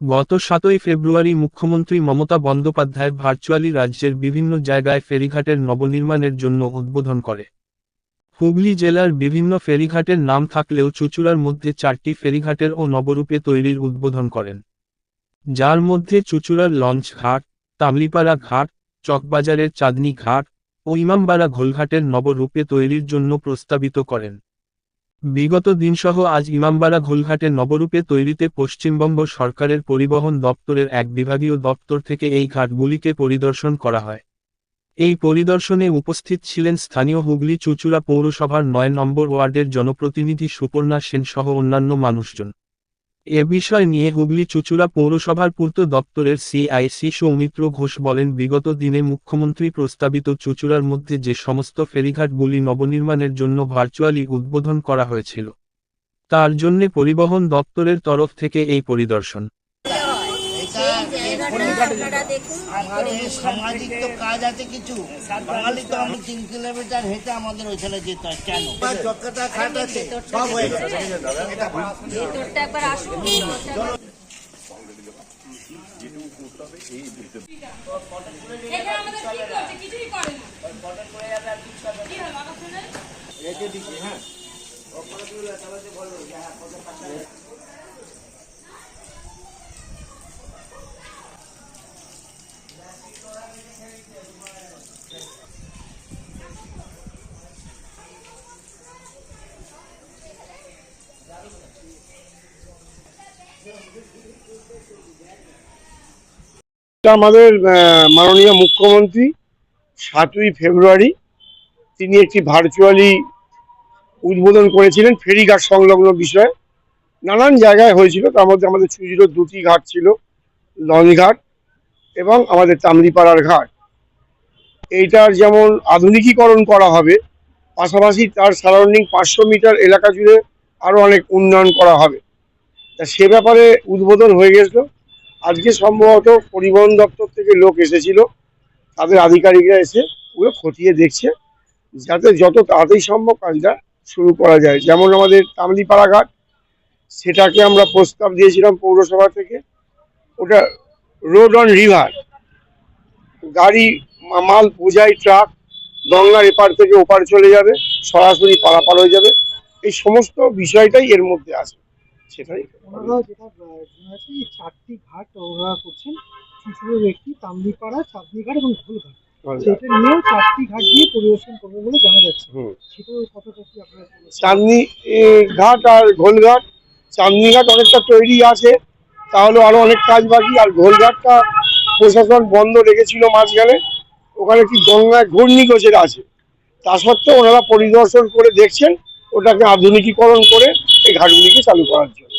গত সাতই ফেব্রুয়ারি মুখ্যমন্ত্রী মমতা বন্দ্যোপাধ্যায় ভার্চুয়ালি রাজ্যের বিভিন্ন জায়গায় ফেরিঘাটের নবনির্মাণের জন্য উদ্বোধন করে। হুগলি জেলার বিভিন্ন ফেরিঘাটের নাম থাকলেও চুচুড়ার মধ্যে চারটি ফেরিঘাটের ও নবরূপে তৈরির উদ্বোধন করেন। যার মধ্যে চুচুড়ার লঞ্চ ঘাট, তামলিপাড়া ঘাট, চকবাজারের চাঁদনি ঘাট ও ইমামবাড়া ঘোলঘাটের নবরূপে তৈরির জন্য প্রস্তাবিত করেন। বিগত দিনসহ আজ ইমামবাড়া ঘোলঘাটে নবরূপে তৈরিতে পশ্চিমবঙ্গ সরকারের পরিবহন দপ্তরের এক বিভাগীয় দপ্তর থেকে এই ঘাটগুলিকে পরিদর্শন করা হয়। এই পরিদর্শনে উপস্থিত ছিলেন স্থানীয় হুগলি চুচুড়া পৌরসভার নয় নম্বর ওয়ার্ডের জনপ্রতিনিধি সুপর্ণা সেনসহ অন্যান্য মানুষজন। এ বিষয় নিয়ে হুগলি চুচুড়া পৌরসভার পূর্ত দপ্তরের সিআইসি সৌমিত্র ঘোষ বলেন, বিগত দিনে মুখ্যমন্ত্রী প্রস্তাবিত চুচুড়ার মধ্যে যে সমস্ত ফেরিঘাটগুলি নবনির্মাণের জন্য ভার্চুয়ালি উদ্বোধন করা হয়েছিল, তার জন্যে পরিবহন দপ্তরের তরফ থেকে এই পরিদর্শন। সেই জায়গাটা আপনারা দেখুন। আমাদের সামাজিক তো কাজ আছে কিছু। বাঙালি তো আমি তিন কিলোমিটার হেঁটে আমাদের ওইখানে যেতে হয়। কেন? সব হয়ে গেছে। ভেতরটা একবার আসুন এটা আমাদের মাননীয় মুখ্যমন্ত্রী, সাতই ফেব্রুয়ারি, তিনি একটি ভার্চুয়ালি উদ্বোধন করেছিলেন ফেরিঘাট সংলগ্ন বিষয়ে। নানান জায়গায় হয়েছিল, তার মধ্যে আমাদের চুজিরোর দুটি ঘাট ছিল, লঞ্চঘাট এবং আমাদের তামলিপাড়ার ঘাট। এইটার যেমন আধুনিকীকরণ করা হবে, পাশাপাশি তার সারাউন্ডিং পাঁচশো মিটার এলাকা জুড়ে আরও অনেক উন্নয়ন করা হবে। তা সে ব্যাপারে উদ্বোধন হয়ে গেছিল। আজকে সম্ভবত পরিবহন দপ্তর থেকে লোক এসেছিল। তাদের আধিকারিকরা এসে ওগুলো খতিয়ে দেখছে, যাতে যত তাড়াতাড়ি সম্ভব কাজটা শুরু করা যায়। যেমন আমাদের তামলিপাড়া ঘাট সেটাকে আমরা প্রস্তাব দিয়েছিলাম পৌরসভা থেকে। ওটা রোড অন রিভার। গাড়ি, মাল বোঝাই ট্রাক, গঙ্গার এপার থেকে ওপার চলে যাবে, সরাসরি পারাপার হয়ে যাবে। এই সমস্ত বিষয়টাই এর মধ্যে আছে। সেটাই। ওনারা যেটা শোনা চারটি ঘাট ওনারা করছেন। চুচুড়োর একটি তামলিপাড়া চাঁদনি ঘাট এবং ঘোলঘাট সেটা নিয়েও চারটি ঘাট দিয়ে পরিবেশন করবে বলে জানা যাচ্ছে। সেটাও কতটা কি আপনারা চাঁদনি ঘাট আর ঘোলঘাট চাঁদনি ঘাট অনেকটা তৈরি আছে। তাহলে আরও অনেক কাজ বাকি। আর ঘোলঘাটটা প্রশাসন বন্ধ রেখেছিল মাঝখানে। ওখানে কি গঙ্গায় ঘূর্ণিগোচর আছে। তা সত্ত্বেও ওনারা পরিদর্শন করে দেখছেন। ওটাকে আধুনিকীকরণ করে ঘাটগুলিকে চালু করার জন্য।